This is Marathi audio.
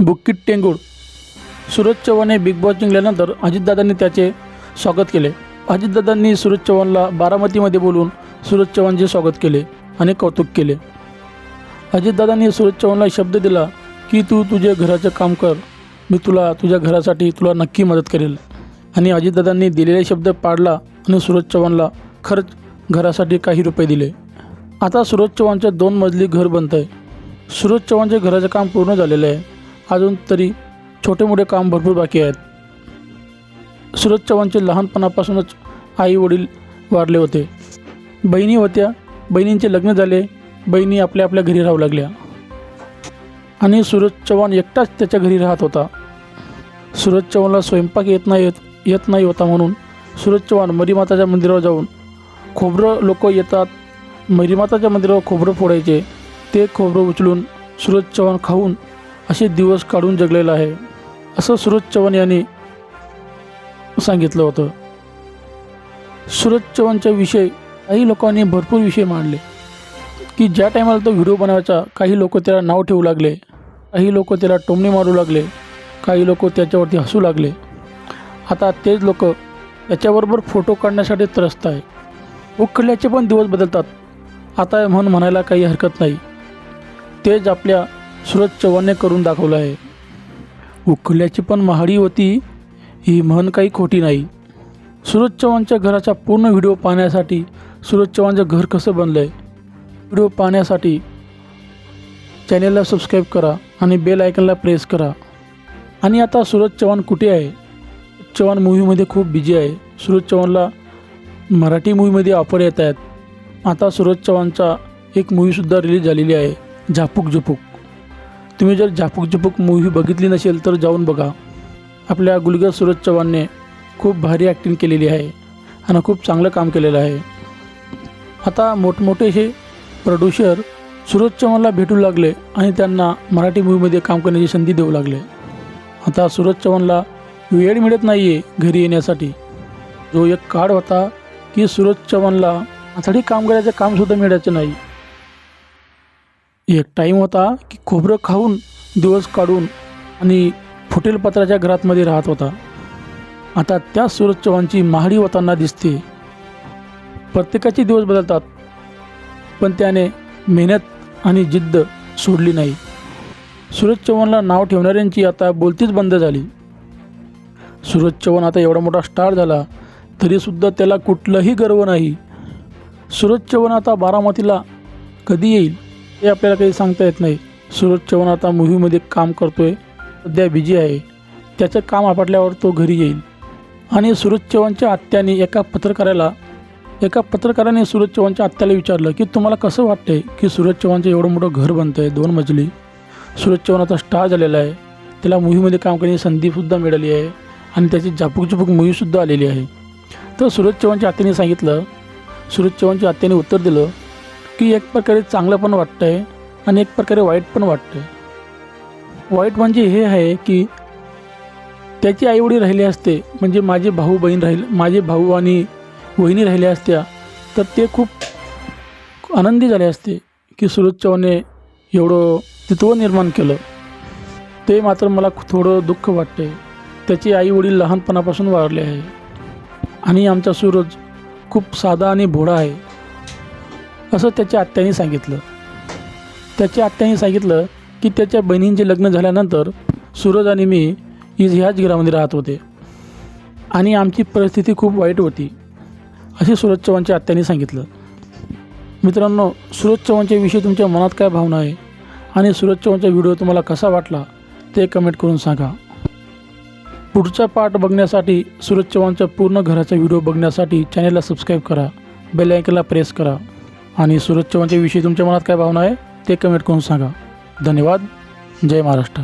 बुक्कीट टेंगूळ. सूरज चव्हाण हे बिग बॉस जिंकल्यानंतर अजितदादांनी त्याचे स्वागत केले. अजितदादांनी सूरज चव्हाणला बारामतीमध्ये बोलून सूरज चव्हाणचे स्वागत केले आणि कौतुक केले. अजितदादांनी सूरज चव्हाणला शब्द दिला की तू तुझे घराचं काम कर. मी तुला तुझ्या घरासाठी तुला नक्की मदत करेल. आणि अजितदादांनी दिलेले शब्द पाडला आणि सूरज चव्हाणला खरंच घरासाठी काही रुपये दिले. आता सूरज चव्हाणचं दोन मजली घर बनतं आहे सूरज चव्हाणचे घराचं काम पूर्ण झालेलं आहे. अजून तरी छोटे मोठे काम भरपूर बाकी आहेत. सूरज चव्हाणचे लहानपणापासूनच आई वडील वारले होते. बहिणी होत्या बहिणींचे लग्न झाले बहिणी आपल्या आपल्या घरी राहू लागल्या. आणि सूरज चव्हाण एकटाच त्याच्या घरी राहत होता. सूरज चव्हाणला स्वयंपाक येत नाही येत येत नाही होता म्हणून सूरज चव्हाण मरीमाताच्या मंदिरावर जाऊन खोबरं लोक येतात. मरीमाताच्या मंदिरावर खोबरं फोडायचे. ते खोबरं उचलून सूरज चव्हाण खाऊन असे दिवस काढून जगलेलं आहे. असं सूरज चव्हाण यांनी सांगितलं होतं. सूरज चव्हाणच्या विषय काही लोकांनी भरपूर विषय मांडले. की ज्या टायमाला तो व्हिडिओ बनवायचा काही लोक त्याला नाव ठेवू लागले. काही लोक त्याला टोमणे मारू लागले. काही लोक त्याच्यावरती हसू लागले. आता तेच लोक याच्याबरोबर फोटो काढण्यासाठी त्रस्त आहे. उखडल्याचे पण दिवस बदलतात. आता म्हणून म्हणायला काही हरकत नाही. तेच आपल्या सूरज चव्हाणने करून दाखवलं आहे. उखल्याची पण महाडी होती ही म्हण काही खोटी नाही. सूरज चव्हाणच्या घराचा पूर्ण व्हिडिओ पाहण्यासाठी सूरज चव्हाणचं घर कसं बनलं आहे व्हिडिओ पाहण्यासाठी चॅनेलला सबस्क्राईब करा आणि बेल आयकनला प्रेस करा. आणि आता सूरज चव्हाण कुठे आहे? चव्हाण मूव्हीमध्ये खूप बिझी आहे. सूरज चव्हाणला मराठी मूवीमध्ये ऑफर येत आहेत. आता सूरज चव्हाणचा एक मूवीसुद्धा रिलीज झालेली आहे झापूक झुपूक. तुम्ही जर झापूक झपूक मूव्ही बघितली नसेल तर जाऊन बघा. आपल्या गुलगर सूरज चव्हाणने खूप भारी ॲक्टिंग केलेली आहे आणि खूप चांगलं काम केलेलं आहे. आता मोठमोठे हे प्रोड्युसर सूरज चव्हाणला भेटू लागले आणि त्यांना मराठी मूवीमध्ये काम करण्याची संधी देऊ लागले. आता सूरज चव्हाणला वेळ मिळत नाही आहे घरी येण्यासाठी. जो एक काळ होता की सूरज चव्हाणला काम करायचं कामसुद्धा मिळायचं नाही. एक टाईम होता की खोबरं खाऊन दिवस काढून आणि फुटेल पत्राच्या घरातमध्ये राहत होता. आता त्या सूरज चव्हाणची महाडी होताना दिसते. प्रत्येकाचे दिवस बदलतात पण त्याने मेहनत आणि जिद्द सोडली नाही. सूरज चव्हाणला नाव ठेवणाऱ्यांची आता बोलतीच बंद झाली. सूरज चव्हाण आता एवढा मोठा स्टार झाला तरीसुद्धा त्याला कुठलंही गर्व नाही. सूरज चव्हाण आता बारामतीला कधी येईल? हे आपल्याला काही सांगता येत नाही. सूरज चव्हाण आता मूव्हीमध्ये काम करतोय. सध्या बिझी आहे. त्याचं काम आपटल्यावर तो घरी येईल. आणि सूरज चव्हाणच्या आत्याने एका पत्रकाराला एका पत्रकाराने सूरज चव्हाणच्या आत्याला विचारलं की तुम्हाला कसं वाटतंय की सूरज चव्हाणचं एवढं मोठं घर बनतं आहे दोन मजली? सूरज चव्हाण आता स्टार झालेला आहे. त्याला मूव्हीमध्ये काम करण्याची संधीसुद्धा मिळाली आहे. आणि त्याची झापूक झुपूक आलेली आहे. तर सूरज चव्हाणच्या आत्याने सांगितलं सूरज चव्हाणच्या आत्याने उत्तर दिलं की एक प्रकारे चांगलं पण वाटतं आहे आणि एक प्रकारे वाईट पण वाटतं आहे वाईट म्हणजे हे आहे की त्याची आईवडील राहिले असते म्हणजे माझे भाऊ बहीण राहिले माझे भाऊ आणि वहिनी राहिल्या असत्या तर ते खूप आनंदी झाले असते की सूरज चव्हाणने एवढं तित्व निर्माण केलं. ते मात्र मला थोडं दुःख वाटते त्याचे आई वडील लहानपणापासून वाढले आहे. आणि आमचा सूरज खूप साधा आणि भोळा आहे. असं त्याच्या आत्याने सांगितलं. त्याच्या आत्याने सांगितलं की त्याच्या बहिणींचे लग्न झाल्यानंतर सूरज आणि मी इज ह्याच घरामध्ये राहत होते. आणि आमची परिस्थिती खूप वाईट होती असे सूरज चव्हाणच्या आत्याने सांगितलं. मित्रांनो सूरज चव्हाणच्या विषयी तुमच्या मनात काय भावना आहे? आणि सूरज चव्हाणचा व्हिडिओ तुम्हाला कसा वाटला ते कमेंट करून सांगा. पुढचा पार्ट बघण्यासाठी सूरज चव्हाणच्या पूर्ण घराचा व्हिडिओ बघण्यासाठी चॅनलला सबस्क्राईब करा बेल आयकनला प्रेस करा. आणि सूरज चव्हाणच्या विषयी तुमच्या मनात काय भावना आहे ते कमेंट करून सांगा. धन्यवाद. जय महाराष्ट्र.